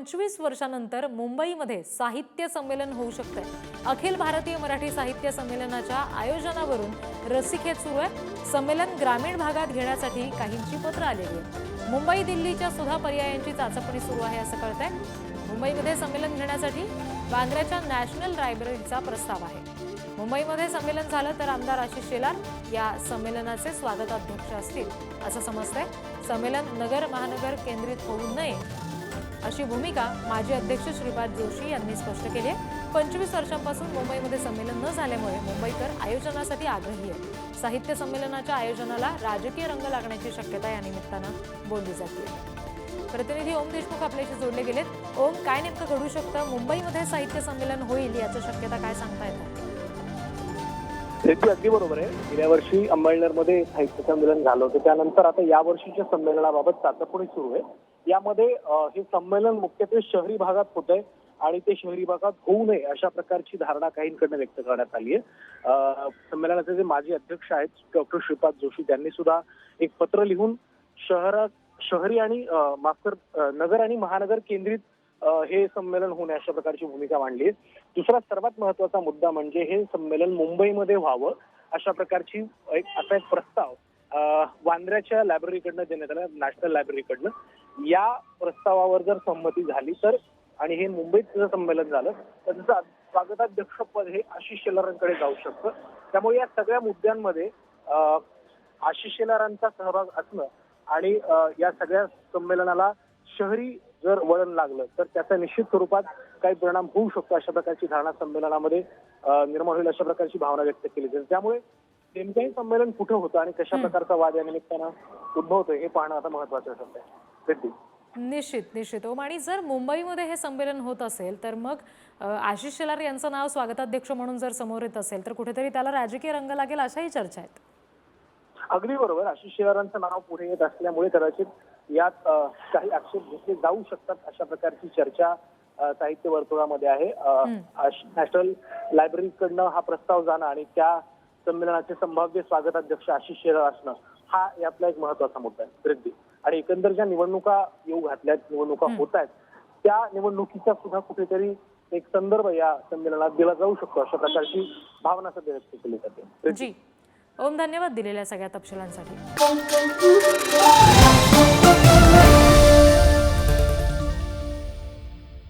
पंचवीस वर्षानंतर मुंबईमध्ये साहित्य संमेलन होऊ शकतंय. अखिल भारतीय मराठी साहित्य संमेलनाच्या आयोजनावरून रसिकेत सुरू आहे. संमेलन ग्रामीण भागात घेण्यासाठी काहींची पत्र आलेली आहे मुंबई दिल्लीच्या सुद्धा पर्यायांची चाचपणी सुरू आहे असं कळत आहे मुंबईमध्ये संमेलन घेण्यासाठी बांद्र्याच्या नॅशनल लायब्ररीचा प्रस्ताव आहे. मुंबईमध्ये संमेलन झालं तर आमदार आशिष शेलार या संमेलनाचे स्वागताध्यक्ष असतील असं समजतंय. संमेलन नगर महानगर केंद्रित होऊ नये अशी भूमिका माजी अध्यक्ष श्रीपाद जोशी यांनी स्पष्ट केली आहे. पंचवीस वर्षांपासून मुंबईमध्ये संमेलन न झाल्यामुळे मुंबईकर आयोजनासाठी आग्रही आहे साहित्य संमेलनाच्या आयोजनाला राजकीय रंग लागण्याची शक्यता या निमित्तानं बोलली जाते. प्रतिनिधी ओम देशमुख आपल्याशी जोडले गेलेत. ओम काय नेमकं घडू शकतं? मुंबईमध्ये साहित्य संमेलन होईल याची शक्यता काय सांगता येतं? त्याची अगदी बरोबर आहे. गेल्या वर्षी अंमळनेरमध्ये साहित्य संमेलन झालं होतं. त्यानंतर आता या वर्षीच्या संमेलनाबाबत चाचपणी सुरू आहे. यामध्ये हे संमेलन मुख्यत्वे शहरी भागात होत आहे आणि ते शहरी भागात होऊ नये अशा प्रकारची धारणा काहींकडनं व्यक्त करण्यात आली आहे. संमेलनाचे जे माजी अध्यक्ष आहेत डॉक्टर श्रीपाद जोशी त्यांनी सुद्धा एक पत्र लिहून शहरात शहरी आणि मास्तर नगर आणि महानगर केंद्रित हे संमेलन होणे अशा प्रकारची भूमिका मांडली. आहे दुसरा सर्वात महत्त्वाचा मुद्दा म्हणजे हे संमेलन मुंबईमध्ये व्हावं अशा प्रकारची एक असा एक प्रस्ताव वांद्र्याच्या लायब्ररीकडनं देण्यात आला नॅशनल लायब्ररीकडनं या प्रस्तावावर जर संमती झाली तर आणि हे मुंबईत जर संमेलन झालं तर त्याचं स्वागताध्यक्षपद हे आशिष शेलारांकडे जाऊ शकतं. त्यामुळे या सगळ्या मुद्द्यांमध्ये आशिष शेलारांचा सहभाग असणं आणि या सगळ्या संमेलनाला शहरी जर वळण लागलं तर त्याचा निश्चित स्वरूपात काही परिणाम होऊ शकतो अशा प्रकारची धारणा संमेलनामध्ये निर्माण होईल अशा प्रकारची भावना व्यक्त केली जाते. त्यामुळे नेमकं हे संमेलन कुठं होतं आणि कशा प्रकारचा वाद या निमित्तानं उद्भवतोय हे पाहणं आता महत्वाचं ठरत आहे सिद्धी. निश्चित निश्चित. ओम आणि जर मुंबईमध्ये हे संमेलन होत असेल तर मग आशिष शेलार यांचं नाव स्वागताध्यक्ष म्हणून जर समोर येत असेल तर कुठेतरी त्याला राजकीय रंग लागेल अशाही चर्चा आहेत. अगदी बरोबर. आशिष शेलारांचं नाव पुढे येत असल्यामुळे कदाचित यात काही आक्षेप घेतले जाऊ शकतात अशा प्रकारची चर्चा साहित्य वर्तुळामध्ये आहे. नॅशनल लायब्ररीकडनं हा प्रस्ताव जाणं आणि त्या संमेलनाचे संभाव्य स्वागताध्यक्ष आशिष शेलार असणं हा यातला एक महत्त्वाचा मुद्दा आहे. वृद्धी आणि एकंदर ज्या निवडणुका येऊ घातल्यात निवडणुका होत आहेत त्या निवडणुकीचा सुद्धा कुठेतरी एक संदर्भ या संमेलनात दिला जाऊ शकतो अशा प्रकारची भावना सध्या व्यक्त केली जाते. जी. ओम धन्यवाद दिलेल्या सगळ्या तपशिलांसाठी.